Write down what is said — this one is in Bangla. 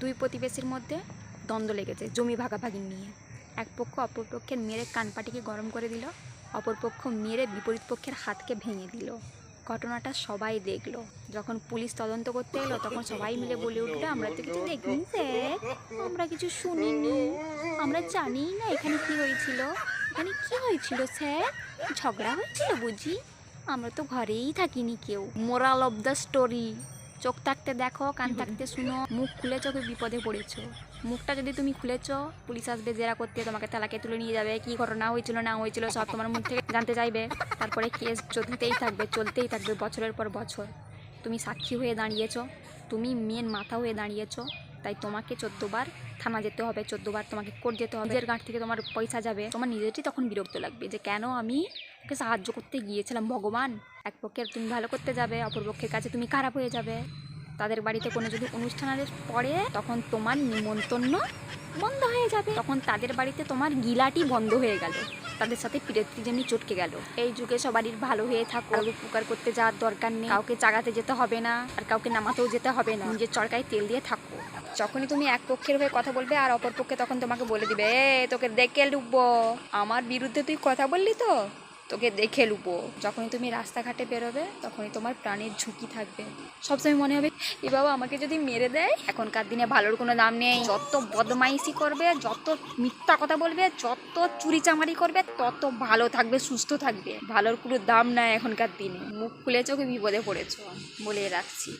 দুই প্রতিবেশীর মধ্যে দ্বন্দ্ব লেগেছে, জমি ভাগাভাগি নিয়ে। এক পক্ষ অপর পক্ষের মেরে কানপাটিকে গরম করে দিল, অপর পক্ষ মেরে বিপরীত পক্ষের হাতকে ভেঙে দিল। ঘটনাটা সবাই দেখল। যখন পুলিশ তদন্ত করতে এলো, তখন সবাই মিলে বলে উঠল, আমরা তো কিছু দেখিনি স্যার। আমরা কিছু শুনিনি। আমরা জানি না এখানে কি হয়েছিল। এখানে কি হয়েছিল স্যার? ঝগড়া হয়েছিল বুঝি? আমরা তো ঘরেই থাকিনি কেউ। Moral of the story. চোখ থাকতে দেখো কান থাকতে শুনো মুখ খুলে চোখে বিপদে পড়েছো। মুখটা যদি তুমি খুলেছো পুলিশ আসবে জেরা করতে তোমাকে তালাকে তুলে নিয়ে যাবে কি ঘটনা হয়েছিল না হয়েছিল সব তোমার মুখ থেকে জানতে চাইবে। তারপরে কেস চলতেই থাকবে চলতেই থাকবে বছরের পর বছর। তুমি সাক্ষী হয়ে দাঁড়িয়েছো তুমি মেন মাথা হয়ে দাঁড়িয়েছ তাই তোমাকে চোদ্দবার থানা যেতে হবে চোদ্দবার তোমাকে কোর্ট যেতে হবে। নিজের গাঁট থেকে তোমার পয়সা যাবে। তোমার নিজেরই তখন বিরক্ত লাগবে যে কেন আমি ওকে সাহায্য করতে গিয়েছিলাম, ভগবান। এক পক্ষের তুমি ভালো করতে যাবে, অপর পক্ষের কাছে তুমি খারাপ হয়ে যাবে। তাদের বাড়িতে কোনো যদি অনুষ্ঠান পড়ে তখন তোমার নিমন্ত্রণ বন্ধ হয়ে যাবে। তখন তাদের বাড়িতে তোমার গিলাটি বন্ধ হয়ে গেল। তাদের সাথে পিড়েত্রি যেমনি চটকে গেল। এই যুগে সবারই ভালো হয়ে থাকো আর উপকার করতে যাওয়ার দরকার নেই। কাউকে চাগাতে যেতে হবে না। আর কাউকে নামাতেও যেতে হবে না। নিজের চরকায় তেল দিয়ে থাকো। যখনই তুমি এক পক্ষের হয়ে কথা বলবে আর অপর পক্ষে তখন তোমাকে বলে দিবে এ তোকে দেখে লুবো আমার বিরুদ্ধে তুই কথা বললি তো? তোকে দেখে লুবো। যখনই তুমি রাস্তাঘাটে বেরোবে, তখনই তোমার প্রাণের ঝুঁকি থাকবে। সবসময় মনে হবে, এ বাবা, আমাকে যদি মেরে দেয়, এখনকার দিনে ভালোর কোনো দাম নেই। যত বদমাইশি করবে, যত মিথ্যা কথা বলবে, যত চুরি চামারি করবে, তত ভালো থাকবে, সুস্থ থাকবে। ভালোর কোনো দাম নাই এখনকার দিনে। মুখ খুলেছো কি বিপদে পড়েছ বলে রাখছি।